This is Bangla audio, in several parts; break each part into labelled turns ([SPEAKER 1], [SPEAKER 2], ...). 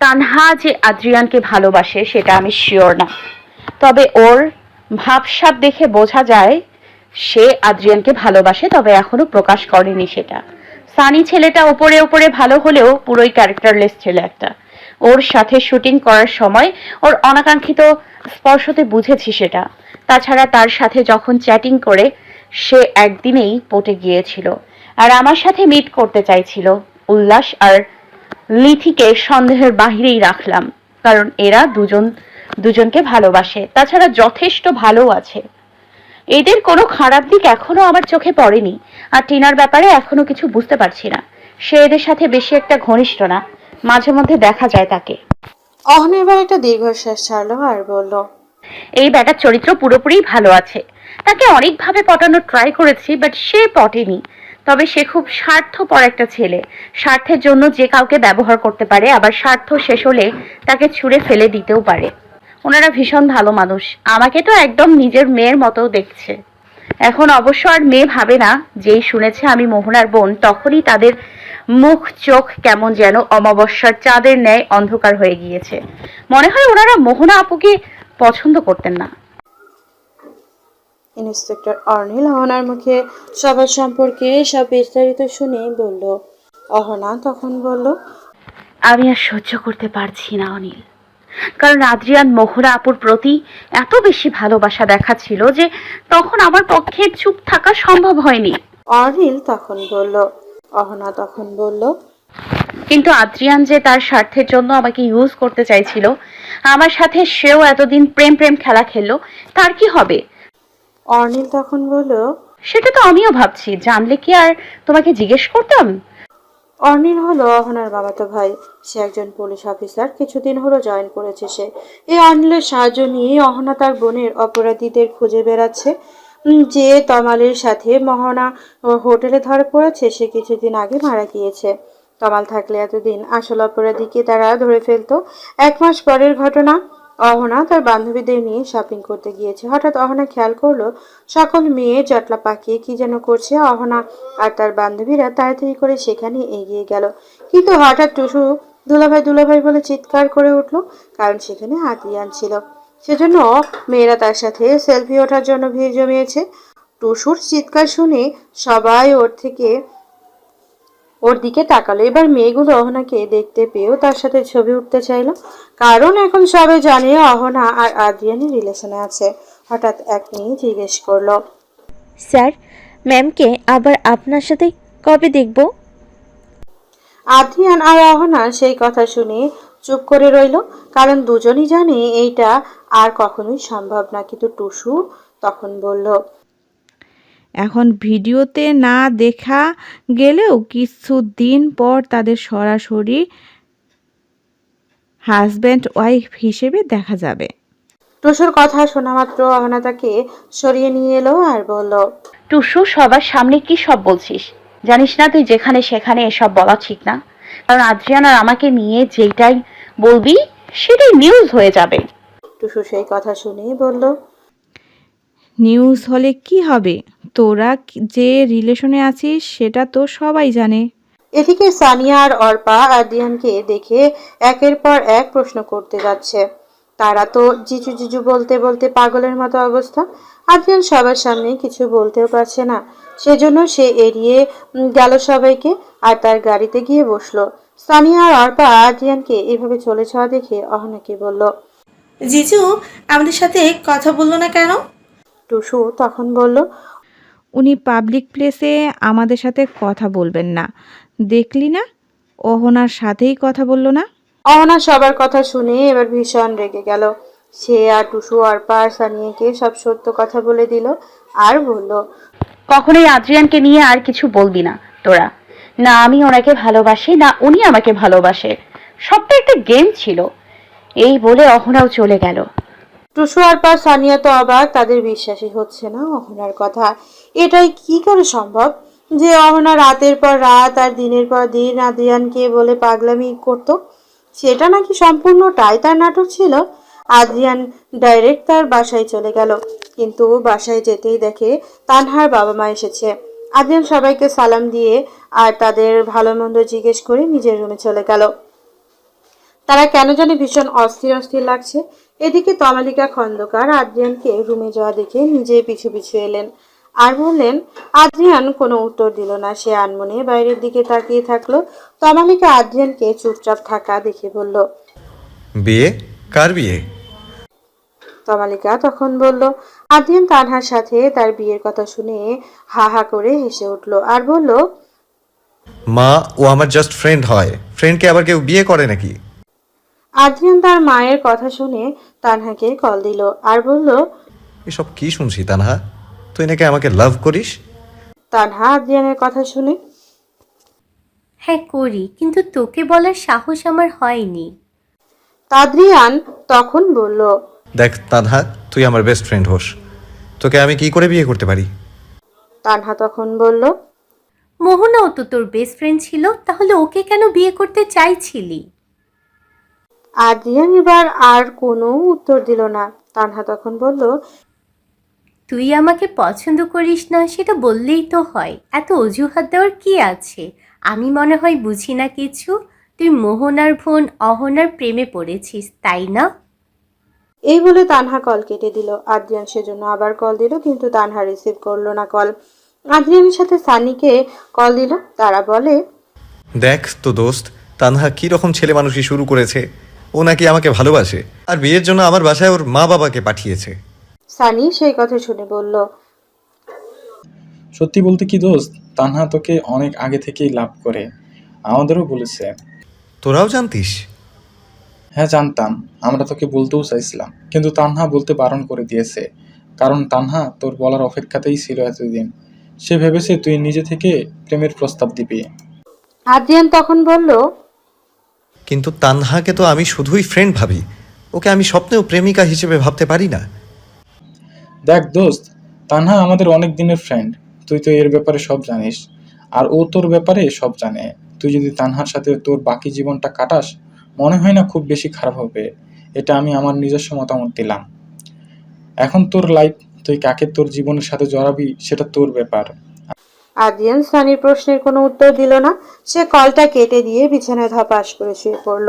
[SPEAKER 1] তানহা যে আদ্রিয়ানকে ভালোবাসে, সেটা আমি শিওর না। তবে ওর ভাবসাব দেখে বোঝা যায়, সে আদ্রিয়ানকে ভালোবাসে, তবে এখনও প্রকাশ করেনি সেটা। সানি ছেলেটা ওপরে ওপরে ভালো হলেও পুরোই ক্যারেক্টারলেস ছেলে একটা। ওর সাথে শুটিং করার সময় ওর অনাকাঙ্ক্ষিত স্পর্শতে বুঝেছি সেটা। তাছাড়া তার সাথে যখন চ্যাটিং করে, সে একদিনেই পটে গিয়েছিল। আর আমার সাথে মিট করতে চাইছিল, উল্লাস আর লিথিকে সন্দেহের বাহিরেই রাখলাম কারণ এরা দুজন দুজনকে ভালোবাসে। তাছাড়া যথেষ্ট ভালো আছে। এদের কোনো খারাপ দিক এখনও আমার চোখে পড়েনি আর টিনার ব্যাপারে এখনও কিছু বুঝতে পারছি না। সে এদের সাথে বেশি একটা ঘনিষ্ঠ না মাঝে মধ্যে দেখা যায় তাকে।
[SPEAKER 2] অহনা এবার একটা দীর্ঘশ্বাস ছাড়লো আর বলল
[SPEAKER 1] এই ব্যাটার চরিত্র পুরোপুরি ভালো আছে। তাকে অনেকভাবে পটানোর ট্রাই করেছি বাট সে পটেনি। তবে সে খুব স্বার্থপর একটা ছেলে। স্বার্থের জন্য যে কাউকে ব্যবহার করতে পারে, আবার স্বার্থ শেষ হলে তাকে ছুঁড়ে ফেলে দিতেও পারে। ওনারা ভীষণ ভালো মানুষ। আমাকে তো একদম নিজের মেয়ের মতো দেখছে। এখন অবশ্য আর মেয়ে ভাবে না, যেই শুনেছে আমি মোহনার বোন, তখনই তাদের মুখ, চোখ কেমন যেন অমাবস্যার চাঁদের ন্যায় অন্ধকার হয়ে গিয়েছে। মনে হয় ওনারা মোহনা আপুকে পছন্দ করতেন না।
[SPEAKER 2] ইন্সপেক্টর অর্নিল অহনার মুখে সবার সম্পর্কে সব বিস্তারিত শুনে বলল অহনা তখন বলল
[SPEAKER 1] আমি আর সহ্য করতে পারছি না অনিল। কারণ আদ্রিয়ান মোহরা আপুর প্রতি এত বেশি ভালোবাসা দেখাচ্ছিল যে তখন আমার পক্ষে চুপ থাকা সম্ভব হয়নি।
[SPEAKER 2] অনিল তখন বলল অহনা তখন বলল
[SPEAKER 1] কিন্তু আদ্রিয়ান যে তার স্বার্থের জন্য আমাকে ইউজ করতে চাইছিল আমার সাথে সেও এতদিন প্রেম প্রেম খেলা খেললো তার কি হবে?
[SPEAKER 2] অর্নিল তখন বলল
[SPEAKER 1] সেটা তো আমিও ভাবছি জানলে কি আর তোমাকে জিজ্ঞেস করতাম?
[SPEAKER 2] অর্নিল হলো অহনার মামাতো ভাই সে একজন পুলিশ অফিসার কিছুদিন হলো জয়েন করেছে সে। এই অর্নিলের সাহায্য নিয়ে অহনা তার বোনের অপরাধীদের খুঁজে বেড়াচ্ছে। যে তমালের সাথে মহনা হোটেলে ধরে পড়েছে সে কিছুদিন আগে মারা গিয়েছে। তমাল থাকলে এতদিন আসল অপরাধীকে তারা ধরে ফেলতো। এক মাস পরের ঘটনা। অহনা তার বান্ধবীদের নিয়ে শপিং করতে গিয়েছে। হঠাৎ অহনা খেয়াল করল, সকল মেয়ে জটলা পাকিয়ে কি যেন করছে অহনা আর তার বান্ধবীরা তাড়াতাড়ি করে সেখানে এগিয়ে গেল। কিন্তু হঠাৎ টুসু দুলাভাই দুলাভাই বলে চিৎকার করে উঠল, কারণ সেখানে আদ্রিয়ান ছিল। সেজন্য মেয়েরা তার সাথে সেলফি ওঠার জন্য ভিড় জমিয়েছে। টুসুর চিৎকার শুনে সবাই ওর থেকে ওর দিকে তাকালো। এবার মেয়েগুলো অহনাকে দেখতে পেয়েও তার সাথে ছবি উঠতে চাইলো। কারণ এখন সবাই জানে অহনা আর আদ্রিয়ানের রিলেশনে আছে। হঠাৎ এক মেয়ে জিজ্ঞেস করল
[SPEAKER 3] স্যার ম্যামকে আবার আপনার সাথে কবে দেখব?
[SPEAKER 2] আদ্রিয়ান আর অহনা সেই কথা শুনে চুপ করে রইল। কারণ দুজনই জানে এইটা আর কখনোই সম্ভব না। কিন্তু টুসু তখন বলল
[SPEAKER 4] এখন ভিডিওতে না দেখা গেলেও কিছুদিন পর তাদের সরাসরি হাজব্যান্ড ওয়াইফ হিসেবে দেখা যাবে।
[SPEAKER 2] টুসুর কথা শোনা মাত্র অহনা তাকে সরিয়ে নিয়ে এলো আর বলল
[SPEAKER 1] টুসু সবার সামনে কি সব বলছিস? জানিস না তুই যেখানে সেখানে এসব বলা ঠিক না। কারণ আদ্রিয়ান আর আমাকে নিয়ে যেটাই বলবি সেটাই নিউজ হয়ে যাবে।
[SPEAKER 2] টুসু সেই কথা শুনেই বলল
[SPEAKER 4] নিউজ হলে কি হবে? তোরা যে রিলেশনে আছিস সেটা তো সবাই জানে।
[SPEAKER 2] এদিকে সানিয়া আর অর্পা আদ্রিয়ানকে দেখে একের পর এক প্রশ্ন করতে যাচ্ছে। তারা তো জিজু জিজু বলতে বলতে পাগলের মতো অবস্থা। আদ্রিয়ান সবার সামনে কিছু বলতেও পারছে না। সেজন্য সে এড়িয়ে গেল সবাইকে আর তার গাড়িতে গিয়ে বসল। সানিয়া আর অর্পা আদ্রিয়ানকে এভাবে চলে যাওয়া দেখে অহনাকে বলল
[SPEAKER 5] জিজু আমাদের সাথে কথা বলল না কেন?
[SPEAKER 2] টুসু তখন বলল
[SPEAKER 4] উনি পাবলিক প্লেসে আমাদের সাথে কথা বলবেন না। দেখলি না? অহনার সাথেই কথা বলল না?
[SPEAKER 2] অহনা সবার কথা শুনে এবার ভীষণ রেগে গেল। সে আর টুসু অর্পা আর সানিয়াকে সব সত্য কথা বলে দিল আর বলল
[SPEAKER 1] কখনোই আদ্রিয়ানকে নিয়ে আর কিছু বলবি না তোরা। না আমি ওনাকে ভালোবাসি না উনি আমাকে ভালোবাসে। সবটা একটা গেম ছিল। এই বলে অহনাও চলে গেল।
[SPEAKER 2] টুসু আর পা সানিয়া তো অবাক তাদের বিশ্বাসই হচ্ছে না অহনার কথা। এটাই কি করে সম্ভব যে অহনা রাতের পর রাত আর দিনের পর দিন আদ্রিয়ানকে বলে পাগলামি করত? সেটা নাকি সম্পূর্ণটাই তার নাটক ছিল? আদ্রিয়ান ডাইরেক্ট তার বাসায় চলে গেল, কিন্তু বাসায় যেতেই দেখে তানহার বাবা মা এসেছে। আদ্রিয়ান সবাইকে সালাম দিয়ে আর তাদের ভালো মন্দ জিজ্ঞেস করে নিজের রুমে চলে গেল। তারা কেন জানি ভীষণ অস্থির অস্থির লাগছে। এদিকে তমালিকা খন্দকার আদ্রিয়ানকে রুমে যাওয়া দেখে নিজে পিছু পিছু এলেন আর বললেন আদ্রিয়ান কোনো উত্তর দিল না। সে আনমনে বাইরের দিকে তাকিয়ে থাকল। তমালিকা আদ্রিয়ানকে চুপচাপ থাকা দেখে বলল
[SPEAKER 6] বিয়ে? কার বিয়ে?
[SPEAKER 2] তমালিকা তখন বলল আদ্রিয়ান তানহার সাথে তার বিয়ের কথা শুনে হা হা করে হেসে উঠল আর বলল
[SPEAKER 6] মা ও আমার জাস্ট ফ্রেন্ড হয়। ফ্রেন্ডকে আবার কেউ বিয়ে করে নাকি?
[SPEAKER 2] আদ্রিয়ান তার মায়ের কথা শুনে তানহাকে কল দিল আর বলল
[SPEAKER 6] এসব কি শুনছি তানহা? তুই নাকি আমাকে লাভ করিস?
[SPEAKER 2] তানহা আদ্রিয়ানের কথা শুনে
[SPEAKER 7] হ্যাঁ করি কিন্তু তোকে বলার সাহস আমার হয়নি।
[SPEAKER 2] তাদ্রিয়ান তখন বলল
[SPEAKER 6] দেখ তানহা তুই আমার বেস্ট ফ্রেন্ড হোস। তোকে আমি কি করে বিয়ে করতে পারি?
[SPEAKER 2] তানহা তখন বলল
[SPEAKER 7] মোহনাও তো তোর বেস্ট ফ্রেন্ড ছিল তাহলে ওকে কেন বিয়ে করতে চাইছিলি?
[SPEAKER 2] আদ্রিয়ান এবার আর কোনো উত্তর দিল না। তানহা তখন বলল
[SPEAKER 7] তুই আমাকে পছন্দ করিস না সেটা বললেই তো হয়। এত অজুহাত দেওয়ার কি আছে? আমি মনে হয় বুঝি না কিছু। তুই মোহনার বোন অহনার প্রেমে পড়েছিস তাই না?
[SPEAKER 2] এই বলে তানহা কল কেটে দিল। আদ্রিয়ান সেজন্য আবার কল দিল কিন্তু তানহা রিসিভ করল না কল। আদ্রিয়ানের সাথে সানিকে কল দিল। তারা বলে
[SPEAKER 6] দেখ তো দোস্ত তানহা কি রকম ছেলে মানুষই শুরু করেছে। ও নাকি আমাকে ভালোবাসে। আর বিয়ের জন্য আমার বাসায় ওর মা বাবাকে পাঠিয়েছে।
[SPEAKER 2] সানি সেই কথা শুনে বলল
[SPEAKER 8] সত্যি বলতে কি দোস্ত? তানহা তোকে অনেক আগে থেকেই লাভ করে। আমাদেরও বলেছে।
[SPEAKER 6] তোরাও জানতিস?
[SPEAKER 8] হ্যাঁ জানতাম। আমরা তোকে বলতেও চাইছিলাম। কিন্তু তানহা বলতে বারণ করে দিয়েছে। কারণ তানহা তোর বলার অপেক্ষাতেই ছিল এতদিন। সে ভেবেছে তুই নিজে থেকে প্রেমের প্রস্তাব দিবি।
[SPEAKER 2] আদ্রিয়ান তখন বলল
[SPEAKER 6] কিন্তু তানহাকে তো আমি শুধুই ফ্রেন্ড ভাবি। ওকে আমি স্বপ্নেও প্রেমিকা হিসেবে ভাবতে পারি না।
[SPEAKER 8] দেখ দোস্ত, তানহা আমাদের অনেক দিনের ফ্রেন্ড তুই তো এর ব্যাপারে সব জানিস। আর ও তোর ব্যাপারে সব জানে। তুই যদি তানহার সাথে তোর বাকি জীবনটা কাটাস, মনে হয় না খুব বেশি খারাপ হবে। এটা আমি আমার নিজস্ব মতামত দিলাম। এখন তোর লাইফ তুই কাকে তোর জীবনের সাথে জড়াবি, সেটা তোর ব্যাপার।
[SPEAKER 2] আদ্রিয়ান সানির প্রশ্নের কোনো উত্তর দিল না। সে কলটা কেটে দিয়ে বিছানায় ধপাস করে শুয়ে পড়ল।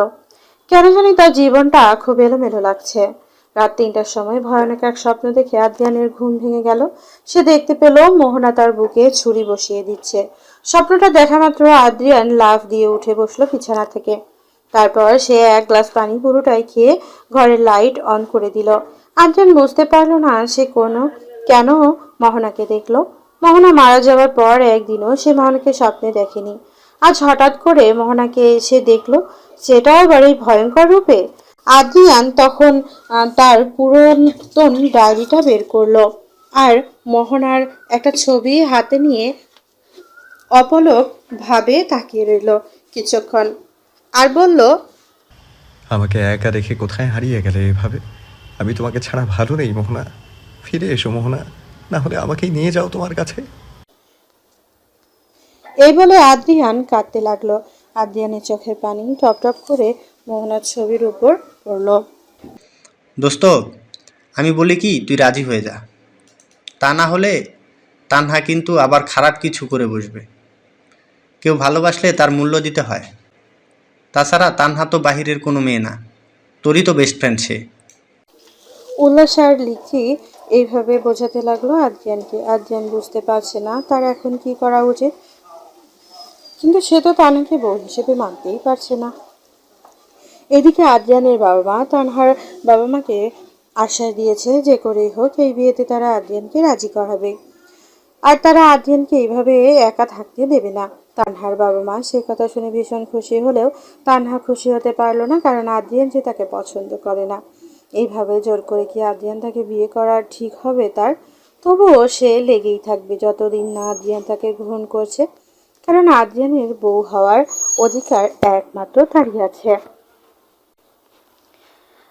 [SPEAKER 2] কেন জানি তার জীবনটা খুব এলোমেলো লাগছে। রাত তিনটার সময় ভয়ানক এক স্বপ্ন দেখে আদ্রিয়ানের ঘুম ভেঙে গেল। সে দেখতে পেল মোহনা তার বুকে ছুরি বসিয়ে দিচ্ছে। স্বপ্নটা দেখা মাত্র আদ্রিয়ান লাফ দিয়ে উঠে বসল বিছানা থেকে। তারপর সে এক গ্লাস পানি পুরোটাই খেয়ে ঘরের লাইট অন করে দিল। আদ্রিয়ান বুঝতে পারল না সে কোনো কেন মোহনাকে দেখল। মোহনা মারা যাওয়ার পর একদিনও সে মোহনাকে স্বপ্নে দেখেনি। আজ হঠাৎ করে মোহনাকে এসে দেখল, সেটাও আবার এই ভয়ঙ্কর রূপে। আদ্রিয়ান তখন তার পুরাতন ডায়েরিটা বের করল। আর মোহনার একটা ছবি হাতে নিয়ে অপলক ভাবে তাকিয়ে রইল কিছুক্ষণ। আর বলল,
[SPEAKER 6] আমাকে একা রেখে কোথায় হারিয়ে গেলে এভাবে? আমি তোমাকে ছাড়া ভালো নেই, মোহনা। ফিরে এসো, মোহনা। না হলে আমাকেই নিয়ে যাও তোমার কাছে।
[SPEAKER 2] এই বলে আদ্রিয়ান কাঁদতে লাগল। আদ্রিয়ানের চোখের পানি টপ টপ করে মোহনার ছবির উপর পড়ল।
[SPEAKER 9] দোস্ত আমি বলি কি তুই রাজি হয়ে যা। তা না হলে তানহা কিন্তু আবার খারাপ কিছু করে বসবে। কেউ ভালোবাসলে তার মূল্য দিতে হয়। তাছাড়া তানহা তো বাহিরের কোনো মেয়ে না তোরই তো বেস্ট ফ্রেন্ড সে।
[SPEAKER 2] উল্লাস আর লিখি এইভাবে বোঝাতে লাগল আদ্রিয়ানকে। আদ্রিয়ান বুঝতে পারছে না তার এখন কি করা উচিত। কিন্তু সে তো তানাকে বউ হিসেবে মানতেই পারছে না। এদিকে আদ্রিয়ানের বাবা মা তানহার বাবা মাকে আশ্বাস দিয়েছে যে করেই হোক এই বিয়েতে তারা আদ্রিয়ানকে রাজি করাবে। আর তারা আদ্রিয়ানকে এইভাবে একা থাকতে দেবে না। তানহার বাবা মা সে কথা শুনে ভীষণ খুশি হলেও তানহা খুশি হতে পারল না কারণ আদ্রিয়ান যে তাকে পছন্দ করে না। এইভাবে জোর করে কি আদ্রিয়ান তাকে বিয়ে করা ঠিক হবে তার? তবুও সে লেগেই থাকবে যতদিন না আদ্রিয়ান তাকে গ্রহণ করছে। কারণ আদ্রিয়ানের বউ হওয়ার অধিকার একমাত্র তারই আছে।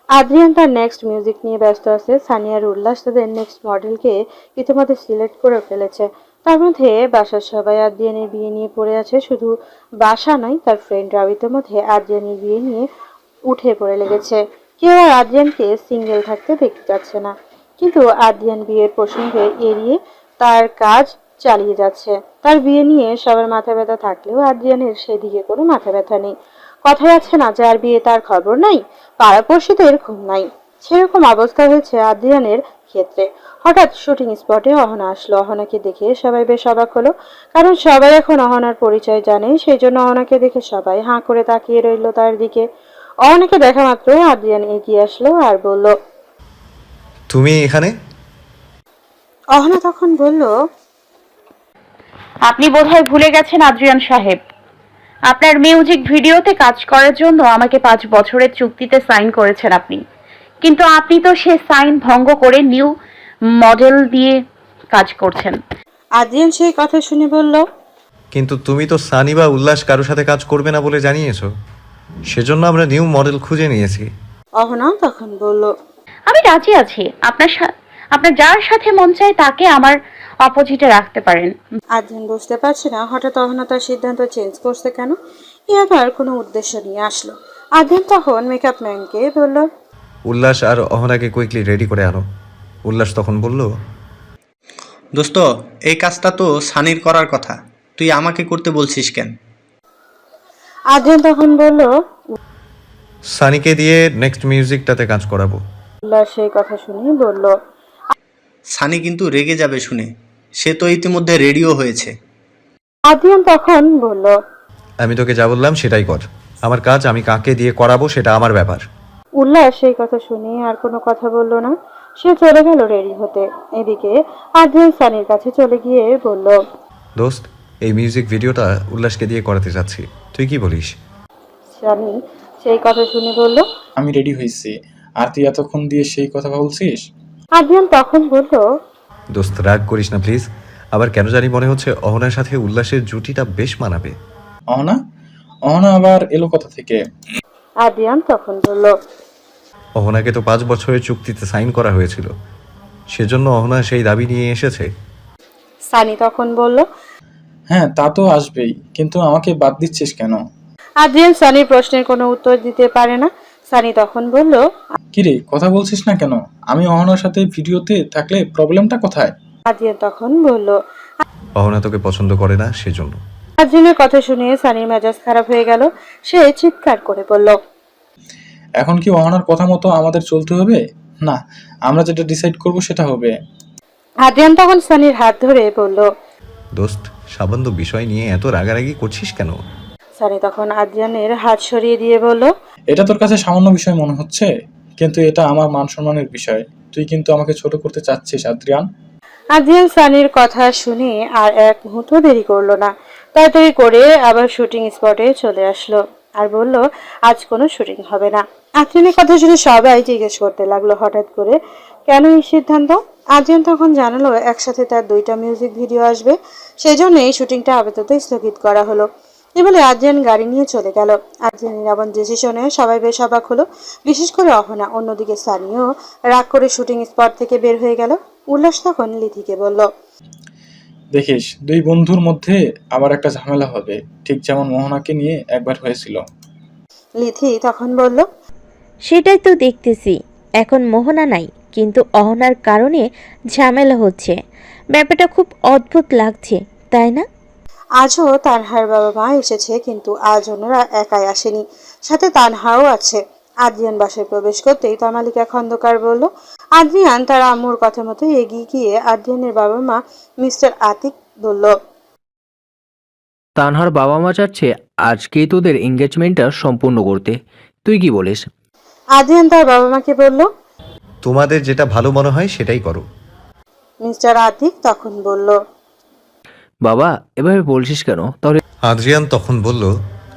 [SPEAKER 2] আদ্রিয়ান তার নেক্সট মিউজিক নিয়ে ব্যস্ত আছে। সানিয়ার উল্লাস তাদের নেক্সট মডেলকে ইতিমধ্যে সিলেক্ট করে ফেলেছে। তার মধ্যে বাসার সবাই আদ্রিয়ানের বিয়ে নিয়ে পড়ে আছে। শুধু বাসা নয়, তার ফ্রেন্ড ফ্রেন্ডরাও ইতিমধ্যে আদ্রিয়ানের বিয়ে নিয়ে উঠে পড়ে লেগেছে। কেউ আর আদ্রিয়ানকে সিঙ্গেল থাকতে দেখতে যাচ্ছে না। কিন্তু আদ্রিয়ান বিয়ের প্রসঙ্গে এড়িয়ে তার কাজ চালিয়ে যাচ্ছে। তার বিয়ে নিয়ে সবার মাথা ব্যথা থাকলেও আদ্রিয়ানের সেদিকে কোনো মাথা ব্যথা নেই। কথায় আছে না, যার বিয়ে তার খবর নাই পাড়াপড়শিদের ঘুম নাই। সেরকম অবস্থা হয়েছে আদ্রিয়ানের ক্ষেত্রে। হঠাৎ শুটিং স্পটে অহনা আসলো। অহনাকে দেখে সবাই বেশ অবাক হলো, কারণ সবাই এখন অহনার পরিচয় জানে, সেই জন্য অহনাকে দেখে সবাই হাঁ করে তাকিয়ে রইল তার দিকে। অহনাকে দেখা মাত্রই আদ্রিয়ান এগিয়ে আসলো আর বলল
[SPEAKER 6] তুমি এখানে?
[SPEAKER 2] অহনা তখন বলল
[SPEAKER 1] আপনি বোধহয় ভুলে গেছেন আদ্রিয়ান সাহেব। আপনার মিউজিক ভিডিওতে কাজ করার জন্য আমাকে পাঁচ বছরের চুক্তিতে সাইন করেছেন আপনি। কিন্তু আপনি তো সে সাইন ভঙ্গ করে নিউ মডেল দিয়ে কাজ করছেন।
[SPEAKER 2] আদ্রিয়ান সেই কথা শুনে বলল
[SPEAKER 6] কিন্তু তুমি তো সানি বা উল্লাস কারোর সাথে কাজ করবে না বলে জানিয়েছো। সেজন্য আমরা নিউ মডেল খুঁজে নিয়েছি।
[SPEAKER 2] অহনাও তখন বলল
[SPEAKER 1] আমি রাজি আছি। আপনার সা- আপনার যার সাথে মন চায় তাকে আমার অপোজিটে রাখতে পারেন।
[SPEAKER 2] আদ্রিয়ান বুঝতে পারছে না হঠাৎ অহনা তার সিদ্ধান্ত চেঞ্জ করছে কেন? এ আবার কোনো উদ্দেশ্য নিয়ে আসলো। আদ্রিয়ান তখন মেকআপ ম্যানকে বলল
[SPEAKER 6] উল্লাস আর অহনাকে কুইকলি রেডি করে আনো। উল্লাস তখন বলল
[SPEAKER 9] দোস্ত এই কাজটা তো সানির করার কথা। তুই আমাকে করতে বলছিস কেন?
[SPEAKER 2] আদ্রিয়ান তখন বলল
[SPEAKER 6] সানিকে দিয়ে নেক্সট মিউজিকটাতে কাজ করাবো।
[SPEAKER 2] উল্লাস সেই কথা শুনে বলল।
[SPEAKER 9] সানি কিন্তু রেগে যাবে শুনে। সে তো ইতিমধ্যে রেডিও হয়েছে।
[SPEAKER 2] আদ্রিয়ান তখন বলল
[SPEAKER 6] আমি তোকে যা বললাম সেটাই কর। আমার কাজ আমি কাকে দিয়ে করাবো সেটা আমার ব্যাপার।
[SPEAKER 2] উল্লাস সেই কথা শুনে আর কোনো কথা বলল না। সে চলে গেল রেডি হতে। এদিকে আদ্রিয়ান সানির কাছে চলে গিয়ে বলল
[SPEAKER 6] দোস্ত এই মিউজিক ভিডিওটা উল্লাসকে দিয়ে করাতে যাচ্ছি। তুই কি বলিস?
[SPEAKER 2] সানি সেই কথা শুনে বলল।
[SPEAKER 8] আমি রেডি হয়েছি। আর তুই এতক্ষণ দিয়ে সেই কথা বলছিস?
[SPEAKER 2] আদ্রিয়ান তখন বলল
[SPEAKER 6] দোস্ত রাগ করিস না প্লিজ। আবার কেন জানি মনে হচ্ছে অহনার সাথে উল্লাসের জুটিটা বেশ মানাবে।
[SPEAKER 8] অহনা? অহনা আবার এলো কথা থেকে?
[SPEAKER 2] আদ্রিয়ান তখন বলল
[SPEAKER 6] অহনাকে তো পাঁচ বছরের চুক্তিতে সাইন করা হয়েছিল। সেজন্য অহনা সেই দাবি নিয়ে এসেছে।
[SPEAKER 2] সানি তখন বলল
[SPEAKER 8] হ্যাঁ তা তো আসবেই। কিন্তু আমাকে বাদ দিচ্ছিস কেন?
[SPEAKER 2] আদ্রিয়ান সানির প্রশ্নের কোনো উত্তর দিতে পারে না। সানি তখন বলল
[SPEAKER 8] কিরে কথা বলছিস না কেন? আমি অহনার সাথে ভিডিওতে থাকলে প্রবলেমটা কোথায়?
[SPEAKER 2] আদ্রিয়ান তখন বলল
[SPEAKER 6] অহনা তোকে পছন্দ করে না সেজন্য।
[SPEAKER 2] আদ্রিয়ানের কথা শুনে সানির মেজাজ খারাপ হয়ে গেল। সে চিৎকার করে বলল
[SPEAKER 8] এখন কি অহনার কথা মতো আমাদের চলতে হবে? না আমরা যেটা ডিসাইড করব সেটা হবে।
[SPEAKER 2] আদ্রিয়ান তখন সানির হাত ধরে বলল
[SPEAKER 6] দোস্ত সাবন্ধ বিষয় নিয়ে এত রাগারাগি করছিস কেন?
[SPEAKER 2] সানি তখন আদ্রিয়ানের হাত সরিয়ে দিয়ে বলল
[SPEAKER 8] এটা তোর কাছে সামান্য বিষয় মনে হচ্ছে? কিন্তু এটা আমার মান সম্মানের বিষয়। তুই কিন্তু আমাকে ছোট করতে চাচ্ছিস আদ্রিয়ান।
[SPEAKER 2] আদ্রিয়ান সানির কথা শুনে আর এক মুহূর্ত দেরি করল না। তাড়াতাড়ি করে আবার শুটিং স্পটে চলে আসলো আর বলল আজ কোনো শুটিং হবে না। আদ্রিয়ানের কথা শুনে সবাই জিজ্ঞেস করতে লাগল হঠাৎ করে। কেন এই সিদ্ধান্ত? আদ্রিয়ান তখন জানালো একসাথে তার দুইটা মিউজিক ভিডিও আসবে। সেই জন্য এই শুটিংটা আপাতত স্থগিত করা হলো। এ বলে আদ্রিয়ান গাড়ি নিয়ে চলে গেল। আদ্রিয়ানের এমন ডিসিশনে সবাই বেশ অবাক হলো। বিশেষ করে অহনা। অন্যদিকে সানিও রাগ করে শুটিং স্পট থেকে বের হয়ে গেল। উল্লাস তখন লিথিকে বলল
[SPEAKER 8] দেখিস দুই বন্ধুর মধ্যে আবার একটা ঝামেলা হবে। ঠিক যেমন মোহনাকে নিয়ে একবার হয়েছিল।
[SPEAKER 2] লিথি তখন বলল
[SPEAKER 3] সেটাই তো দেখতেছি। এখন মোহনা নাই। কিন্তু অহনার কারণে ঝামেলা হচ্ছে। ব্যাপারটা খুব অদ্ভুত লাগছে তাই না?
[SPEAKER 2] আজও তানহার বাবা মা এসেছে কিন্তু আজ ওনারা একাই আসেনি। সাথে তানহাও আছে। আদ্রিয়ান বাসায় প্রবেশ করতেই তমালিকা খন্দকার বলল আদ্রিয়ান তার আম্মুর কথা মতো এগিয়ে গিয়ে আদ্রিয়ানের বাবা মা মিস্টার আতিক বলল
[SPEAKER 10] তানহার বাবা মা চাচ্ছে আজকেই তোদের এঙ্গেজমেন্টটা সম্পূর্ণ করতে। তুই কি বলিস?
[SPEAKER 2] আদ্রিয়ান তার বাবা মাকে বলল
[SPEAKER 6] তোমাদের যেটা ভালো মনে হয় সেটাই করো।
[SPEAKER 2] মিস্টার আতিক তখন বলল
[SPEAKER 10] বাবা এভাবে বলছিস কেন? তাহলে
[SPEAKER 6] আদ্রিয়ান তখন বলল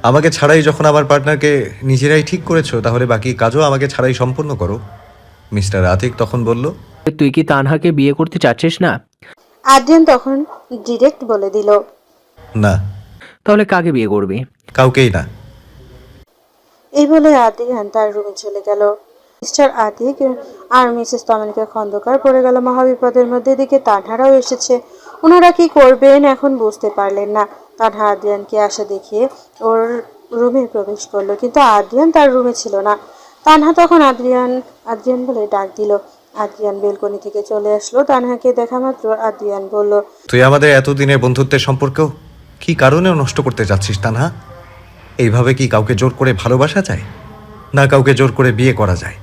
[SPEAKER 6] আমাকে ছাড়াই যখন আমার পার্টনারকে নিজেরাই ঠিক করেছ তাহলে বাকি কাজও আমাকে ছাড়াই সম্পূর্ণ করো। মিস্টার আতিক তখন বলল
[SPEAKER 10] তুই কি তানহাকে বিয়ে করতে চাচ্ছিস না?
[SPEAKER 2] আদ্রিয়ান তখন ডিরেক্ট বলে দিল
[SPEAKER 6] না।
[SPEAKER 10] তাহলে কাকে বিয়ে করবি?
[SPEAKER 6] কাউকেই না।
[SPEAKER 2] এই বলে আদিয়ান তার রুমে চলে গেল। মিস্টার আতিক আর মিসেস তমালিকা খন্দকার পড়ে গেল মহাবিপদের মধ্যে দিকে তানহারাও এসেছে। ওনারা কি করবেন এখন বুঝতে পারলেন না। তানহা আদ্রিয়ানকে আসা দেখিয়ে ওর রুমে প্রবেশ করল, কিন্তু আদ্রিয়ান তার রুমে ছিল না। তানহা তখন আদ্রিয়ান আদ্রিয়ান বলে ডাক দিল। আদ্রিয়ান বেলকনি থেকে চলে আসলো। তানহাকে দেখা মাত্র আদ্রিয়ান বলল,
[SPEAKER 6] তুই আমাদের এতদিনের বন্ধুত্বের সম্পর্কেও কি কারণেও নষ্ট করতে চাচ্ছিস তা না এইভাবে কি কাউকে জোর করে ভালোবাসা যায়? না কাউকে জোর করে বিয়ে করা যায়?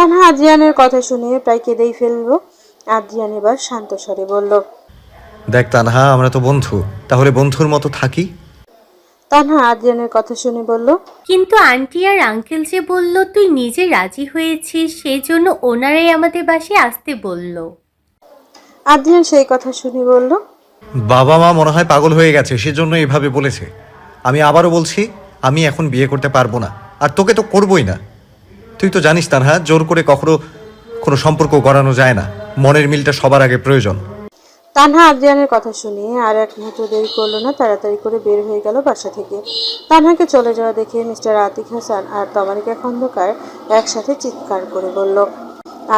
[SPEAKER 2] তানহা আদ্রিয়ানের কথা শুনে প্রায় কেঁদেই ফেলল। আদ্রিয়ান এবার শান্ত স্বরে বলল
[SPEAKER 6] দেখ তানহা আমরা তো বন্ধু তাহলে বন্ধুর মতো থাকি?
[SPEAKER 2] তানহা আদ্রিয়ানের কথা শুনে বলল
[SPEAKER 7] কিন্তু আন্টি আর আঙ্কেল যে বলল তুই নিজে রাজি হয়েছিস সেই জন্য ওনারাই আমাদের বাসায় আসতে বলল।
[SPEAKER 2] আদ্রিয়ান সেই কথা শুনে বলল
[SPEAKER 6] বাবা মা মনে হয় পাগল হয়ে গেছে সেজন্য এভাবে বলেছে। আমি আবারও বলছি আমি এখন বিয়ে করতে পারব না। আর তোকে তো করবই না। তুই তো জানিস তানহা জোর করে কখনো কোনো সম্পর্ক করানো যায় না। মনের মিলটা সবার আগে প্রয়োজন।
[SPEAKER 2] তানহা আদ্রিয়ানের কথা শুনে আর এক মুহূর্ত দেরি করল না তাড়াতাড়ি করে বের হয়ে গেল বাসা থেকে। তানহাকে চলে যাওয়া দেখে মিস্টার আতিক হাসান আর তমালিকা খন্দকার একসাথে চিৎকার করে বলল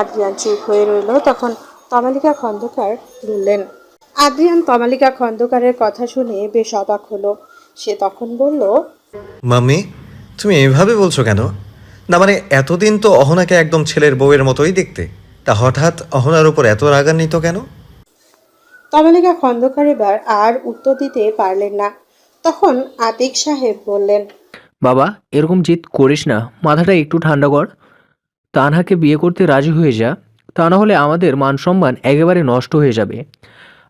[SPEAKER 2] আদ্রিয়ান চুপ হয়ে রইল। তখন তমালিকা খন্দকার বললেন আদ্রিয়ান তমালিকা খন্দকারের কথা শুনে বেশ অবাক হলো। সে তখন বলল
[SPEAKER 6] মামি তুমি এভাবে বলছো কেন? না মানে এতদিন তো অহনাকে একদম ছেলের বউয়ের মতোই দেখতে। তা হঠাৎ অহনার উপর এত রাগান্বিত কেন?
[SPEAKER 2] তমালিকা খন্দকার এবার আর উত্তর দিতে পারলেন না। তখন আতিক সাহেব বললেন
[SPEAKER 10] বাবা এরকম জিদ করিস না। মাথাটা একটু ঠান্ডা কর। তানহাকে বিয়ে করতে রাজি হয়ে যা। তা না হলে আমাদের মান সম্মান একেবারে নষ্ট হয়ে যাবে।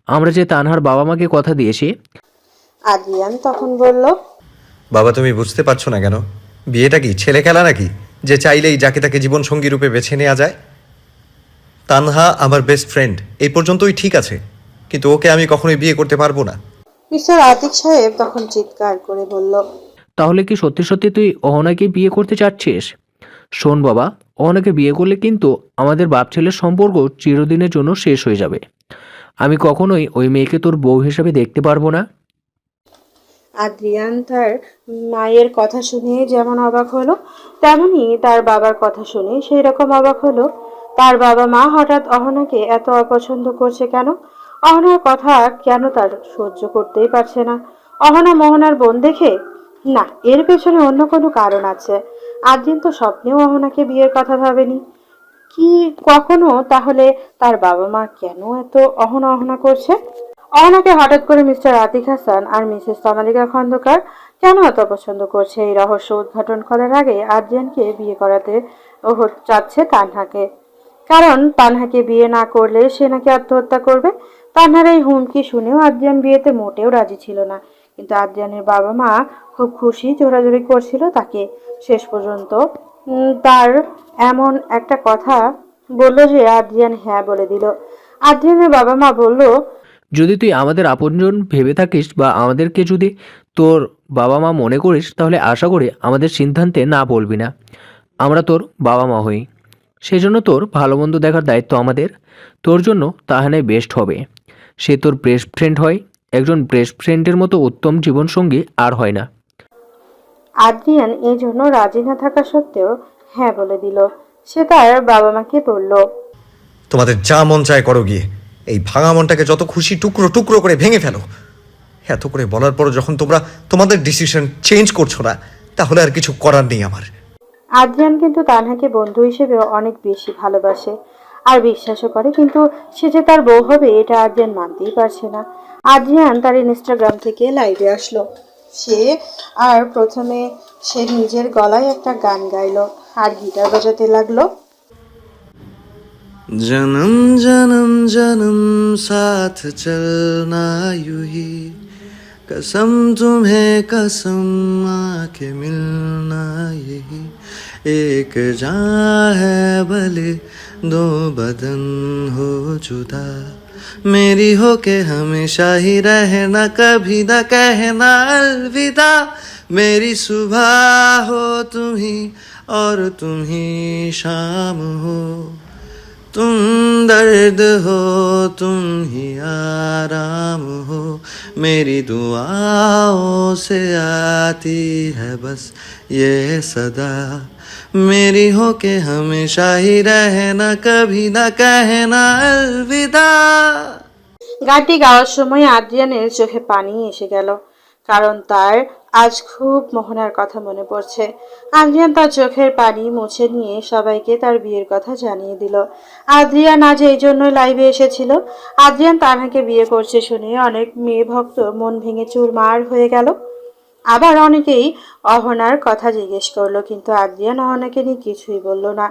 [SPEAKER 10] আমরা যে তানহার বাবা মাকে কথা দিয়েছি।
[SPEAKER 2] আদ্রিয়ান তখন বলল
[SPEAKER 6] বাবা তুমি বুঝতে পারছ না কেন? বিয়েটা কি ছেলে খেলা নাকি? যে চাইলেই যাকে তাকে জীবনসঙ্গী রূপে বেছে নেওয়া যায়? তানহা আমার বেস্ট ফ্রেন্ড এই পর্যন্তই ঠিক আছে কিন্তু ওকে আমি কখনোই বিয়ে করতে পারব না।
[SPEAKER 2] মিস্টার আতিক সাহেব তখন চিৎকার করে বলল
[SPEAKER 10] তাহলে কি সত্যি সত্যি তুই অহনাকে বিয়ে করতে চাচ্ছিস? শোন বাবা অহনাকে বিয়ে করলে কিন্তু আমাদের বাপ ছেলের সম্পর্ক চিরদিনের জন্য শেষ হয়ে যাবে। আমি কখনোই ওই মেয়েকে তোর বউ হিসেবে দেখতে পারব না।
[SPEAKER 2] আদ্রিয়ান তার মায়ের কথা শুনে যেমন অবাক হলো, তেমনি তার বাবার কথা শুনে সেই রকম অবাক হলো। তার বাবা মা হঠাৎ অহনাকে এত অপছন্দ করছে কেন? অহনার কথা কেন তার সহ্য করতেই পারছে না? অহনা মোহনার বোন দেখে, না, এর পেছনে অন্য কোনো কারণ আছে। আদ্রিয়ান তো স্বপ্নেও অহনাকে বিয়ের কথা ভাবেনি। কি, কখনো? তাহলে তার বাবা মা কেন এত অহনা অহনা করছে? অহনাকে হঠাৎ করে মিস্টার আতিক হাসান আর মিসেস তমালিকা খন্দকার কেন এত পছন্দ করছে? এই রহস্য উদ্ঘাটন করার আগে আর্জিয়ানকে বিয়ে করাতে চাচ্ছে তানহাকে। কারণ তানহাকে বিয়ে না করলে সে নাকি আত্মহত্যা করবে? তানহার এই হুমকি শুনেও আদ্রিয়ান বিয়েতে মোটেও রাজি ছিল না। কিন্তু আদ্রিয়ানের বাবা মা খুব খুশি জোরাজোরি করছিল তাকে। শেষ পর্যন্ত তার এমন একটা কথা বলল যে আদ্রিয়ান হ্যাঁ বলে দিল। আদ্রিয়ানের বাবা মা বলল
[SPEAKER 10] যদি তুই আমাদের আপনজন ভেবে থাকিস বা আমাদেরকে যদি তোর বাবা মা মনে করিস তাহলে আশা করি আমাদের সিদ্ধান্তে না বলবি না। আমরা তোর বাবা মা হই। সেই জন্য তোর ভালো মন্দ দেখার দায়িত্ব আমাদের। তোর জন্য তাহানাই বেস্ট হবে। সে তোর বেস্ট ফ্রেন্ড হয়। একজন বেস্ট ফ্রেন্ডের মতো উত্তম জীবনসঙ্গী আর হয় না।
[SPEAKER 2] আদ্রিয়ান এই জন্য রাজি না থাকা সত্ত্বেও হ্যাঁ বলে দিল। সে তার বাবা মাকে বলল
[SPEAKER 6] তোমাদের যা মন চায় করো গিয়ে। এই ভাঙা মনটাকে যত খুশি টুকরো টুকরো করে ভেঙে ফেলো। এত করে বলার পর যখন তোমরা তোমাদের ডিসিশন চেঞ্জ করছ না, তাহলে আর কিছু করার নেই আমার।
[SPEAKER 2] আদ্রিয়ান কিন্তু তানহাকে বন্ধু হিসেবে অনেক বেশি ভালোবাসে আর বিশ্বাসও করে, কিন্তু সে যে তার বউ হবে, এটা আদ্রিয়ান মানতেই পারছে না। আদ্রিয়ান তার ইনস্টাগ্রাম থেকে লাইভে আসলো। সে আর প্রথমে সে নিজের গলায় একটা গান গাইলো আর গিটার বাজাতে লাগল।
[SPEAKER 6] जन्म जन्म जन्म साथ चलना यूँ ही कसम तुम्हें कसम आके मिलना यही। एक जान है भले दो बदन हो जुदा। मेरी हो के हमेशा ही रहना, कभी ना कहना अलविदा। मेरी सुबह हो तुम ही और तुम ही शाम हो। तुम दर्द हो तुम ही आराम हो मेरी दुआओं से आती है बस ये सदा मेरी हो के हमेशा ही रहना कभी ना कहना अलविदा
[SPEAKER 2] গানটি গাওয়ার সময় আদ্রিয়ানের চোখে পানি এসে গেল কারণ তার আজ খুব মোহনার কথা মনে পড়ছে। আদ্রিয়ান তার চোখের পানি মুছে নিয়ে সবাইকে তার বিয়ের কথা জানিয়ে দিল। আদ্রিয়ান আজ এই জন্যই লাইভে এসেছিল। আদ্রিয়ান তানহাকে বিয়ে করছে শুনে অনেক মেয়ে ভক্ত মন ভেঙে চুরমার হয়ে গেল। আবার অনেকেই অহনার কথা জিজ্ঞেস করল, কিন্তু আদ্রিয়ান অহনাকে নিয়ে কিছুই বলল না।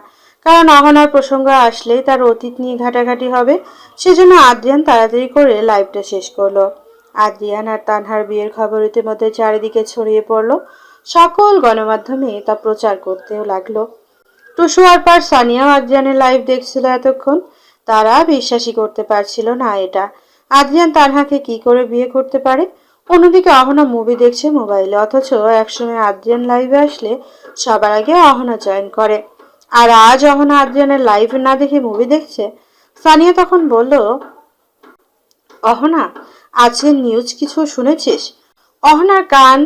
[SPEAKER 2] কারণ অহনার প্রসঙ্গ আসলেই তার অতীত নিয়ে ঘাটাঘাটি হবে। সেজন্য আদ্রিয়ান তাড়াতাড়ি করে লাইভটা শেষ করল। আদ্রিয়ান আর তানহার বিয়ের খবর ইতিমধ্যে চারিদিকে ছড়িয়ে পড়ল। সকল গণমাধ্যমে তা প্রচার করতেও লাগল। টুসু আর পার সানিয়াও আদ্রিয়ানের লাইভ দেখছিল এতক্ষণ। তারা বিশ্বাসই করতে পারছিল না এটা। আদ্রিয়ান তানহাকে কি করে বিয়ে করতে পারে? অন্যদিকে অহনা মুভি দেখছে মোবাইলে অথচ একসময় আদ্রিয়ান লাইভে আসলে সবার আগে অহনা জয়েন করে। আর আজ অহনা আদ্রিয়ানের লাইভ না দেখে মুভি দেখছে? সানিয়া তখন বলল, অহনা আজকের নিউজ কিছু শুনেছিস? অহনার কান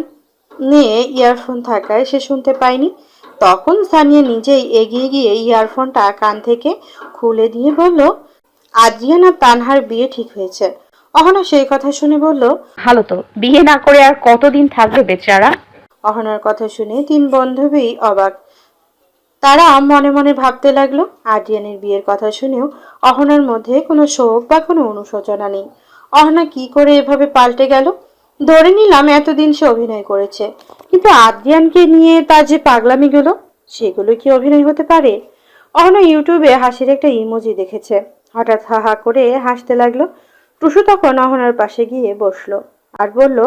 [SPEAKER 2] নিয়ে ইয়ারফোন থাকায় সে শুনতে পায়নি। তখন সানিয়া নিজেই এগিয়ে গিয়ে ইয়ারফোনটা কান থেকে খুলে দিয়ে বলল আদ্রিয়ান তানহার বিয়ে ঠিক হয়েছে। অহনা সেই কথা শুনে বলল
[SPEAKER 1] ভালো তো বিয়ে না করে আর কতদিন থাকবে বেচারা?
[SPEAKER 2] অহনার কথা শুনে তিন বান্ধবী অবাক। তারা মনে মনে ভাবতে লাগল আদ্রিয়ানের বিয়ের কথা শুনেও অহনার মধ্যে কোনো শোক বা কোনো অনুশোচনা নেই। অহনা কি করে এভাবে পাল্টে গেল? ধরে নিলাম এতদিন সে অভিনয় করেছে। কিন্তু আদ্রিয়ানকে নিয়ে তার যে পাগলামি পাগলামিগুলো সেগুলো কি অভিনয় হতে পারে? অহনা ইউটিউবে হাসির একটা ইমোজি দেখেছে। হঠাৎ হা হা করে হাসতে লাগল। টুসু তখন অহনার পাশে গিয়ে বসল আর বলল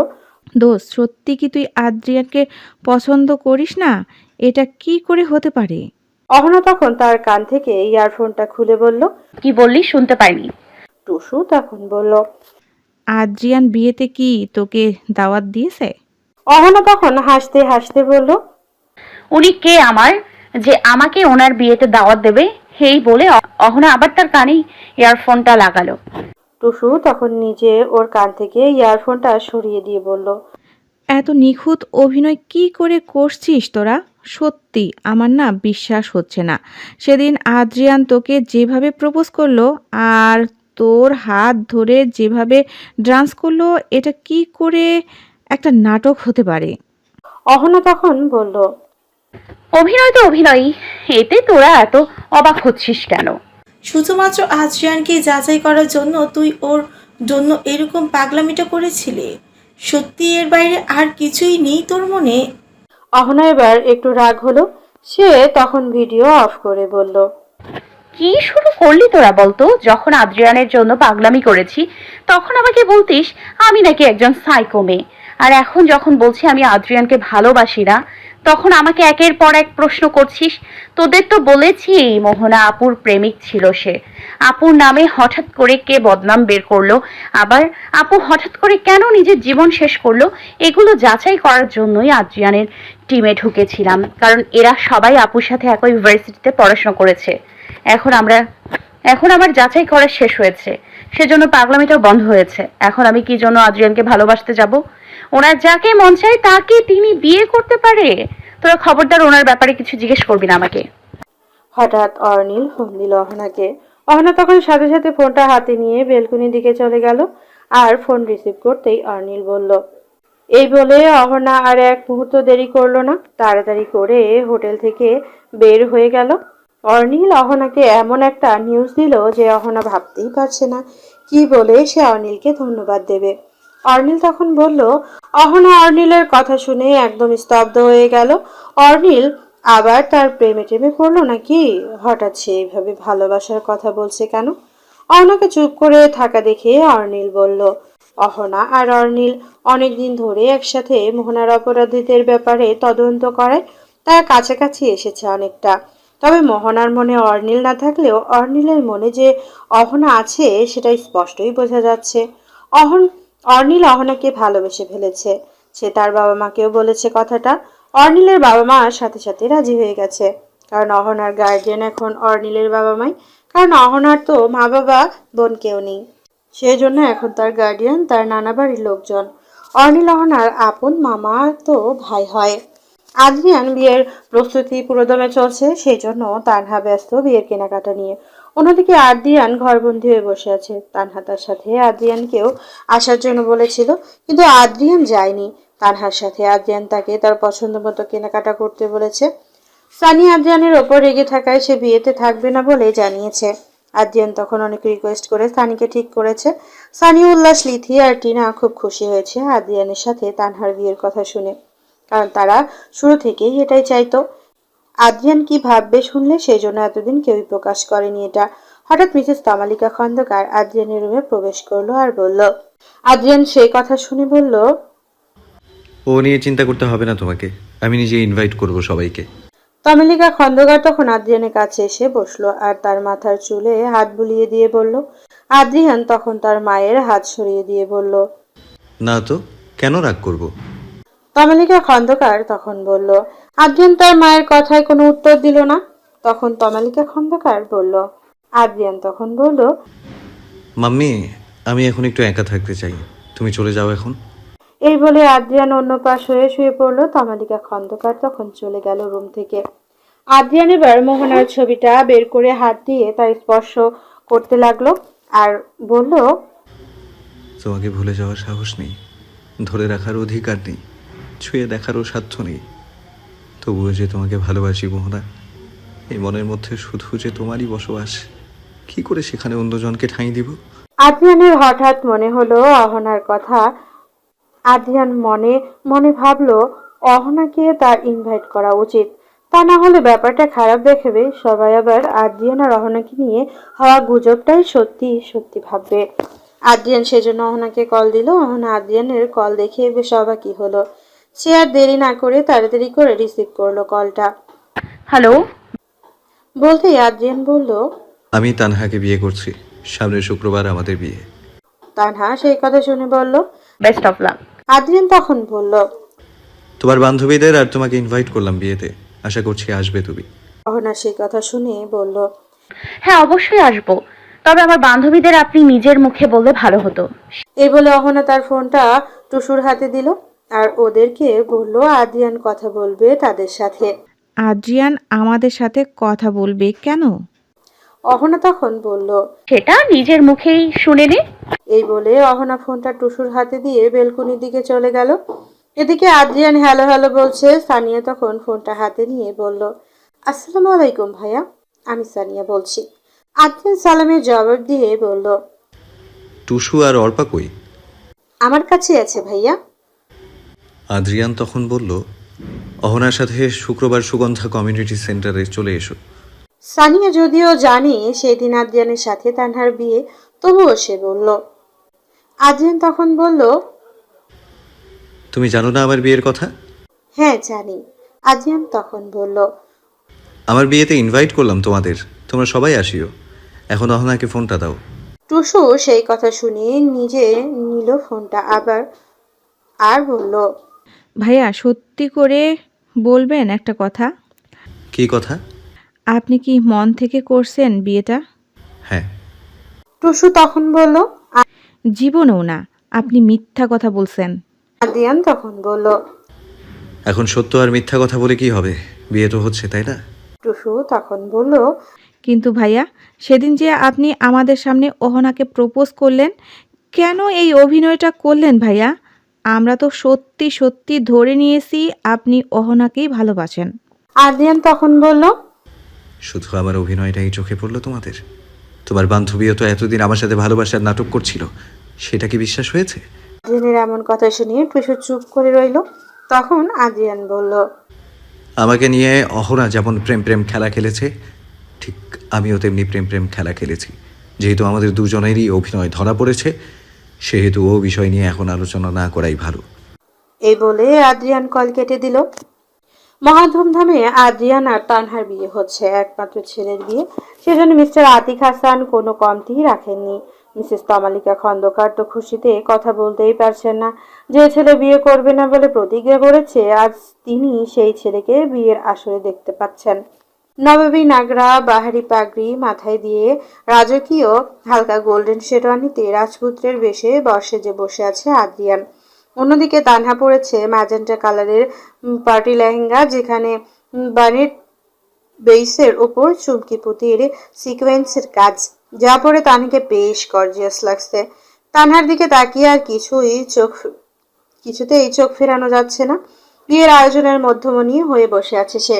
[SPEAKER 4] দোস্ত সত্যি কি তুই আদ্রিয়ানকে পছন্দ করিস না? এটা কি করে হতে পারে?
[SPEAKER 2] অহনা তখন তার কান থেকে ইয়ারফোনটা খুলে বলল
[SPEAKER 1] কি বললি শুনতে পাইনি।
[SPEAKER 2] টুসু তখন বলল
[SPEAKER 4] আদ্রিয়ান বিয়েতে কি তোকে দাওয়াত দিয়েছে?
[SPEAKER 2] অহনা তখন হাসতে হাসতে বলল
[SPEAKER 1] উনি কে আমার? যে আমাকে ওনার বিয়েতে দাওয়াত দেবে? হেই বলে অহনা আবার তার কানেই ইয়ারফোনটা লাগালো।
[SPEAKER 2] টুসু তখন নিজে ওর কান থেকে ইয়ারফোনটা সরিয়ে দিয়ে বলল
[SPEAKER 4] এত নিখুঁত অভিনয় কি করে করছিস তোরা? সত্যি আমার না বিশ্বাস হচ্ছে না। সেদিন আদ্রিয়ান তোকে যেভাবে প্রপোজ করল আর তোর হাত ধরে যেভাবে ডান্স করল এটা কি করে একটা নাটক হতে পারে?
[SPEAKER 2] অহনা তখন বলল
[SPEAKER 1] অভিনয় তো অভিনয় এতে তোরা এত অবাক হচ্ছিস কেন?
[SPEAKER 5] শুধুমাত্র আদ্রিয়ানকে যাচাই করার জন্য তুই ওর জন্য এরকম পাগলামিটা করেছিলি? সত্যি এর বাইরে আর কিছুই নেই তোর মনে?
[SPEAKER 2] অহনা এবার একটু রাগ হলো সে তখন ভিডিও অফ করে বলল
[SPEAKER 1] কি শুরু করলি তোরা বলতো? যখন আদ্রিয়ানের জন্য পাগলামি করেছি, তখন আমাকে বলতিস, আমি নাকি একজন সাইকো মেয়ে। আর এখন যখন বলছি, আমি আদ্রিয়ানকে ভালোবাসি না, তখন আমাকে একের পর এক প্রশ্ন করছিস, তোদের তো বলেছি, মোহনা আপুর প্রেমিক ছিল সে। আপুর নামে হঠাৎ করে কে বদনাম বের করল? আবার আপু হঠাৎ করে কেন নিজের জীবন শেষ করল? এগুলো যাচাই করার জন্যই আদ্রিয়ানের টিমে ঢুকেছিলাম। কারণ এরা সবাই আপুর সাথে একই ইউনিভার্সিটিতে পড়াশোনা করেছে। এখন আমরা, এখন আমার যাচাই করা শেষ হয়েছে। সেজন্য পাগলামিটাও বন্ধ হয়েছে। এখন আমি কি জন্য আদ্রিয়ানকে ভালোবাসতে যাব? ওনার যাকে মন চায় তাকে তিনি বিয়ে করতে পারে। তোরা খবরদার, ওনার ব্যাপারে কিছু জিজ্ঞেস করবি না আমাকে।
[SPEAKER 2] হঠাৎ অর্নিল ফোন দিল অহনাকে। অহনা তখন সাথে সাথে ফোনটা হাতে নিয়ে বেলকুনির দিকে চলে গেল আর ফোন রিসিভ করতেই অর্নিল বলল, এই বলে অহনা আর এক মুহূর্ত দেরি করল না। তাড়াতাড়ি করে হোটেল থেকে বের হয়ে গেল। অর্নিল অহনাকে এমন একটা নিউজ দিল যে অহনা ভাবতেই পারছে না। কি বলে সে অর্নিলকে ধন্যবাদ দেবে? অর্নিল তখন বলল, অহনা অর্নিলের কথা শুনে একদম স্তব্ধ হয়ে গেল। অর্নিল আবার তার প্রেমে টেমে পড়ল নাকি? হঠাৎ সে এইভাবে ভালোবাসার কথা বলছে কেন? অহনাকে চুপ করে থাকা দেখে অর্নিল বলল, অহনা আর অর্নিল অনেকদিন ধরে একসাথে মোহনার অপরাধীদের ব্যাপারে তদন্ত করায় তারা কাছাকাছি এসেছে অনেকটা। তবে মোহনার মনে অর্নিল না থাকলেও অর্নিলের মনে যে অহনা আছে সেটাই স্পষ্টই বোঝা যাচ্ছে। অহন, অর্নিল অহনাকে ভালোবেসে ফেলেছে। সে তার বাবা মাকেও বলেছে কথাটা। অর্নিলের বাবা মা সাথে সাথে রাজি হয়ে গেছে। কারণ অহনার গার্জিয়ান এখন অর্নিলের বাবা মাই। কারণ অহনার তো মা বাবা বোন কেউ নেই। সেই জন্য এখন তার গার্ডিয়ান তার নানা বাড়ির লোকজন। অর্নিল অহনার আপন মামা তো ভাই হয়। আদ্রিয়ান বিয়ের প্রস্তুতি পুরোদমে চলছে সেই জন্য তানহা ব্যস্ত বিয়ের কেনাকাটা নিয়ে। অন্যদিকে আদ্রিয়ান ঘরবন্দি হয়ে বসে আছে। তানহা তার সাথে আদ্রিয়ানকেও আসার জন্য বলেছিল, কিন্তু আদ্রিয়ান যায়নি। তানহার সাথে আদ্রিয়ান তাকে তার পছন্দ মতো কেনাকাটা করতে বলেছে। সানি আদ্রিয়ানের ওপর রেগে থাকায় সে বিয়েতে থাকবে না বলে জানিয়েছে। আদ্রিয়ান তখন অনেক রিকোয়েস্ট করে সানিকে ঠিক করেছে। সানি উল্লাস, লিথি আর টিনা খুব খুশি হয়েছে আদ্রিয়ানের সাথে তানহার বিয়ের কথা শুনে। কারণ তারা শুরু থেকেই এটাই চাইতো। আদ্রিয়ান কি ভাববে শুনলে সেই জন্য এতদিন কেউই প্রকাশ করেনি এটা। হঠাৎ মিসেস তমালিকা খন্দকার আদ্রিয়ানের রুমে প্রবেশ করল আর বলল আদ্রিয়ান সেই কথা শুনে বলল
[SPEAKER 6] ও নিয়ে চিন্তা করতে হবে না তোমাকে। আমি নিজে ইনভাইট করব সবাইকে।
[SPEAKER 2] তমালিকা খন্দকার তখন আদ্রিয়ানের কাছে এসে বসল আর তার মাথার চুলে হাত বুলিয়ে দিয়ে বলল আদ্রিয়ান তখন তার মায়ের হাত সরিয়ে দিয়ে বলল
[SPEAKER 6] না তো কেন রাগ করব?
[SPEAKER 2] তমালিকা খন্দকার তখন বলল আদ্রিয়ান তার মায়ের কথায় কোনো উত্তর দিল না? তখন তমালিকা খন্দকার বলল আদ্রিয়ান তখন বলল
[SPEAKER 6] মাম্মি আমি এখন একটু একা থাকতে চাই। তুমি চলে যাও এখন।
[SPEAKER 2] এই বলে আদ্রিয়ান অন্য পাশ হয়ে শুয়ে পড়ল। তমালিকা খন্দকার তখন চলে গেল রুম থেকে। আদ্রিয়ান এবার মোহনার ছবিটা বের করে হাত দিয়ে তার স্পর্শ করতে লাগল আর বলল
[SPEAKER 6] তোমাকে ভুলে যাওয়ার সাহস নেই। ধরে রাখার অধিকার নেই। ছুঁয়ে দেখারও সাধ্য নেই। তবুও যে তোমাকে ভালোবাসি মোহনা, এই মনের মধ্যে শুধু যে তোমারই বসবাস, কি করে সেখানে অন্যজনকে ঠাঁই দিব?
[SPEAKER 2] আদ্রিয়ানের হঠাৎ মনে হলো অহনার কথা। আদ্রিয়ান মনে মনে ভাবলো অহনাকে তার ইনভাইট করা উচিত। তা না হলে ব্যাপারটা খারাপ দেখাবে। সবাই আবার আদ্রিয়ান আর অহনাকে নিয়ে হওয়া গুজবটাই সত্যি সত্যি ভাববে। আদ্রিয়ান সেজন্য অহনাকে কল দিল। অহনা আদ্রিয়ানের কল দেখে বেশ অবাকই হলো। সে আর দেরি না করে তাড়াতাড়ি করে রিসিভ করল কলটা
[SPEAKER 1] হ্যালো
[SPEAKER 2] বলতেই আদ্রিয়ান বলল
[SPEAKER 6] আমি তানহাকে বিয়ে করছি। সামনের শুক্রবার আমাদের বিয়ে।
[SPEAKER 2] তানহা সেই কথা শুনে বলল
[SPEAKER 1] বেস্ট অফ লাক
[SPEAKER 2] আদ্রিয়ান তখন বলল
[SPEAKER 6] তোমার বান্ধবীদের আর তোমাকে ইনভাইট করলাম বিয়েতে। আশা করছি আসবে তুমি।
[SPEAKER 2] অহনা সেই কথা শুনে বলল
[SPEAKER 1] হ্যাঁ অবশ্যই আসব। তবে আমার বান্ধবীদের আপনি নিজের মুখে বললে ভালো হতো।
[SPEAKER 2] এই বলে অহনা তার ফোনটা টুসুর হাতে দিল। আর ওদেরকে বলল আদ্রিয়ান কথা বলবে তাদের সাথে।
[SPEAKER 4] আদ্রিয়ান আমাদের সাথে কথা বলবে কেন?
[SPEAKER 2] অহনা তখন বলল
[SPEAKER 1] সেটা নিজের মুখেই শুনে নে।
[SPEAKER 2] এই বলে অহনা ফোনটা টুসুর হাতে দিয়ে বেলকুনির দিকে চলে গেল। এদিকে আদ্রিয়ান হ্যালো হ্যালো বলছে। সানিয়া তখন ফোনটা হাতে নিয়ে বলল আসসালামু আলাইকুম ভাইয়া। আমি সানিয়া বলছি। আদ্রিয়ান সালামের জবাব দিয়ে বলল
[SPEAKER 6] টুসু আর অর্পা কই?
[SPEAKER 2] আমার কাছে আছে ভাইয়া।
[SPEAKER 6] আদ্রিয়ান তখন বলল অহনার সাথে শুক্রবার সুগন্ধা কমিউনিটি সেন্টারে চলে এসো।
[SPEAKER 2] সানিয়া যদিও জানে সেদিন আদ্রিয়ানের সাথে তানহার বিয়ে তবুও সে বলল। আদ্রিয়ান তখন বলল
[SPEAKER 6] তুমি জানো না আমার বিয়ের কথা?
[SPEAKER 2] হ্যাঁ জানি। আদ্রিয়ান তখন বলল
[SPEAKER 6] আমার বিয়েতে ইনভাইট করলাম তোমাদের। তোমরা সবাই আসিও। এখন অহনাকে ফোনটা দাও।
[SPEAKER 2] টুসু সেই কথা শুনে নিজে নিল ফোনটা আবার আর বলল
[SPEAKER 4] ভাইয়া সত্যি করে বলবেন একটা কথা?
[SPEAKER 6] কি কথা?
[SPEAKER 4] আপনি কি মন থেকে করছেন বিয়েটা?
[SPEAKER 6] হ্যাঁ।
[SPEAKER 2] টুসু তখন বলল
[SPEAKER 4] জীবনেও না আপনি মিথ্যা কথা বলছেন।
[SPEAKER 2] আদ্রিয়ান তখন বলল
[SPEAKER 6] এখন সত্য আর মিথ্যা কথা বলে কি হবে? বিয়ে তো হচ্ছে তাই না?
[SPEAKER 2] টুসু তখন বলল
[SPEAKER 4] কিন্তু ভাইয়া সেদিন যে আপনি আমাদের সামনে অহনাকে প্রপোজ করলেন কেন এই অভিনয়টা করলেন ভাইয়া? আমরা তো সত্যি সত্যি ধরে নিয়েছি আপনি অহনাকেই ভালোবাসেন।
[SPEAKER 2] আদ্রিয়ান তখন বলল
[SPEAKER 6] শুধু আমার অভিনয়টাই চোখে পড়ল তোমাদের? তোমার বান্ধবীও তো এতদিন আমার সাথে ভালোবাসার নাটক করছিল সেটা কি বিশ্বাস হয়েছে?
[SPEAKER 2] আদ্রিয়ানের এমন কথা শুনে টুসু চুপ করে রইল। তখন আদ্রিয়ান বলল
[SPEAKER 6] আমাকে নিয়ে অহনা যেমন প্রেম প্রেম খেলা খেলেছে ঠিক আমিও তেমনি প্রেম প্রেম খেলা খেলেছি। যেহেতু আমাদের দুজনেরই অভিনয় ধরা পড়েছে সেহেতু ও বিষয় নিয়ে এখন আলোচনা না করাই ভালো।
[SPEAKER 2] এই বলে আদ্রিয়ান কল কেটে দিল। মহা ধুমধামে আদ্রিয়ান আর তানহার বিয়ে হচ্ছে। একমাত্র ছেলের বিয়ে। সেজন্য মিস্টার আতিক হাসান কোনো কমতি রাখেননি। মিসেস তমালিকা খন্দকার তো খুশিতে কথা বলতেই পারছেন না। যে ছেলে বিয়ে করবে না বলে প্রতিজ্ঞা করেছে, আজ তিনি সেই ছেলেকে বিয়ের আসরে দেখতে পাচ্ছেন। নবাবী নাগরা বাহারি পাগড়ি মাথায় দিয়ে রাজকীয় হালকা গোল্ডেন শেরওয়ানিতে রাজপুত্রের বেশে বর্ষে যে বসে আছে আদ্রিয়ান। অন্যদিকে তানহা পড়েছে ম্যাজেন্টা কালারের পার্টি লেহেঙ্গা, যেখানে বানের বেইসের ওপর চুমকি পুঁতির সিকোয়েন্সের কাজ, যা পরে তানহাকে বেশ গর্জিয়াস লাগছে। তানহার দিকে তাকিয়ে আর কিছুই চোখ, কিছুতেই চোখ ফেরানো যাচ্ছে না। বিয়ের আয়োজনের মধ্যমণি হয়ে বসে আছে সে।